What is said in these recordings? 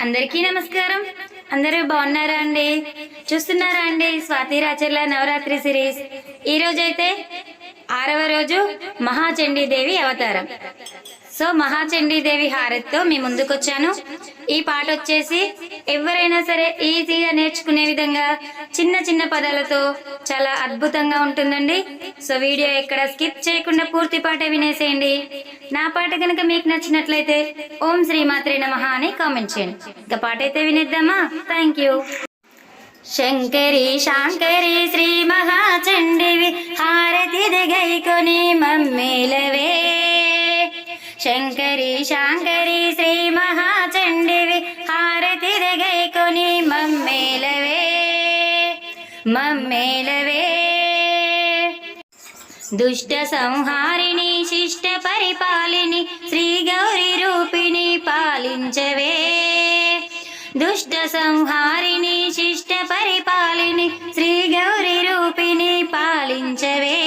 అందరికీ నమస్కారం. అందరూ బాగున్నారా అండి? చూస్తున్నారా అండి? స్వాతి రాచర్ల నవరాత్రి సిరీస్. ఈ రోజైతే ఆరవ రోజు మహాచండీదేవి అవతారం. సో మహాచండీదేవి హారతితో మీ ముందుకొచ్చాను. ఈ పాట వచ్చేసి ఎవరైనా సరే ఈజీగా నేర్చుకునే విధంగా చిన్న చిన్న పదాలతో చాలా అద్భుతంగా ఉంటుందండి. సో వీడియో ఎక్కడ స్కిప్ చేయకుండా పూర్తి పాట వినేసేయండి. నా పాట కనుక మీకు నచ్చినట్లయితే ఓం శ్రీ మాత్రే నమః అని కామెంట్ చేయండి. ఇక పాట అయితే వినేద్దామా? థ్యాంక్ యూ శంకరి శాంకరి శ్రీ మహాచండివి హారతి గైకొని మమ్మేలవే. శంకరి శాంకరి మమ్మేలవే దుష్ట సంహారిణి శిష్ట పరిపాలిని శ్రీ గౌరి రూపిణి పాలించవే దుష్ట సంహారిణి శిష్ట పరిపాలిని శ్రీ గౌరి రూపిణి పాలించవే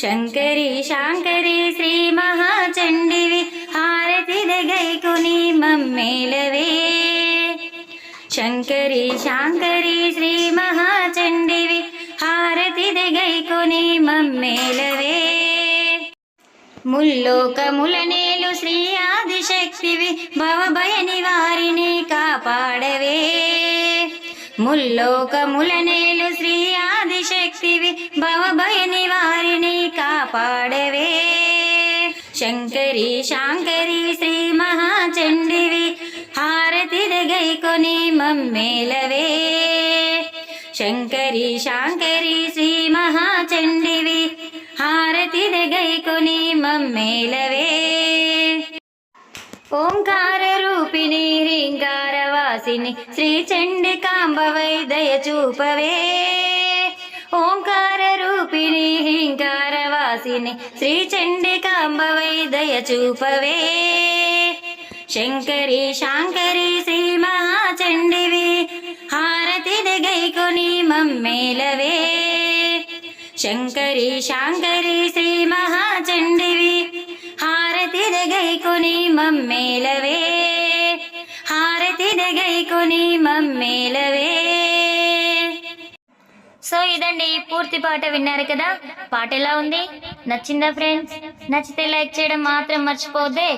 శంకరి శాంకరి శ్రీ మహాచండివి హారతి దగైకుని మమ్మేలవే శంకరి శాంకరి శ్రీ మహాచండివి హారతి గైకొని మమ్మేలవే ముల్లోకముల నేలు శ్రీ ఆదిశక్తివి భవభయని వారిని కాపాడవే ముల్లోకముల నేలు శ్రీ ఆదిశక్తివి భవభయని వారిని కాపాడవే శంకరి శాంకరి శ్రీ మహా గైకొని మమ్మేలవే. శంకరి శాంకరి శ్రీ మహాచండివి హారతి దగైకొని మమ్మేలవే. ఓంకార రూపిణి హ్రీంకార వాసిని శ్రీ చండికాంబవై దయ చూపవే. ఓంకార రూపిణి హ్రీంకార వాసిని శ్రీ చండికాంబవై దయ చూపవే. శంకరి శాంకరి గైకొని మమ్మేలవే శంకరి శాంకరి శ్రీ మహాచండివి హారతి గైకొని మమ్మేలవే హారతి గైకొని మమ్మేలవే సో ఇదండి పూర్తి పాట విన్నారు కదా. పాట ఎలా ఉంది? నచ్చిందా ఫ్రెండ్స్? నచ్చితే లైక్ చేయడం మాత్రం మర్చిపోద్దే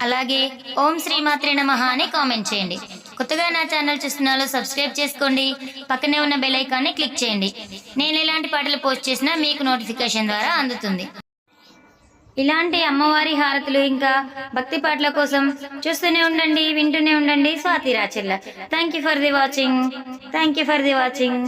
అలాగే ఓం శ్రీ మాత్రే నమః అని కామెంట్ చేయండి. కొత్తగా నా ఛానల్ చూస్తున్న సబ్స్క్రైబ్ చేసుకోండి. పక్కనే ఉన్న బెల్ ఐకాన్ని క్లిక్ చేయండి. నేను ఎలాంటి పాటలు పోస్ట్ చేసినా మీకు నోటిఫికేషన్ ద్వారా అందుతుంది. ఇలాంటి అమ్మవారి హారతులు ఇంకా భక్తి పాటల కోసం చూస్తూనే ఉండండి వింటూనే ఉండండి. Swathi Rachella. Thank you for the watching thank you for the watching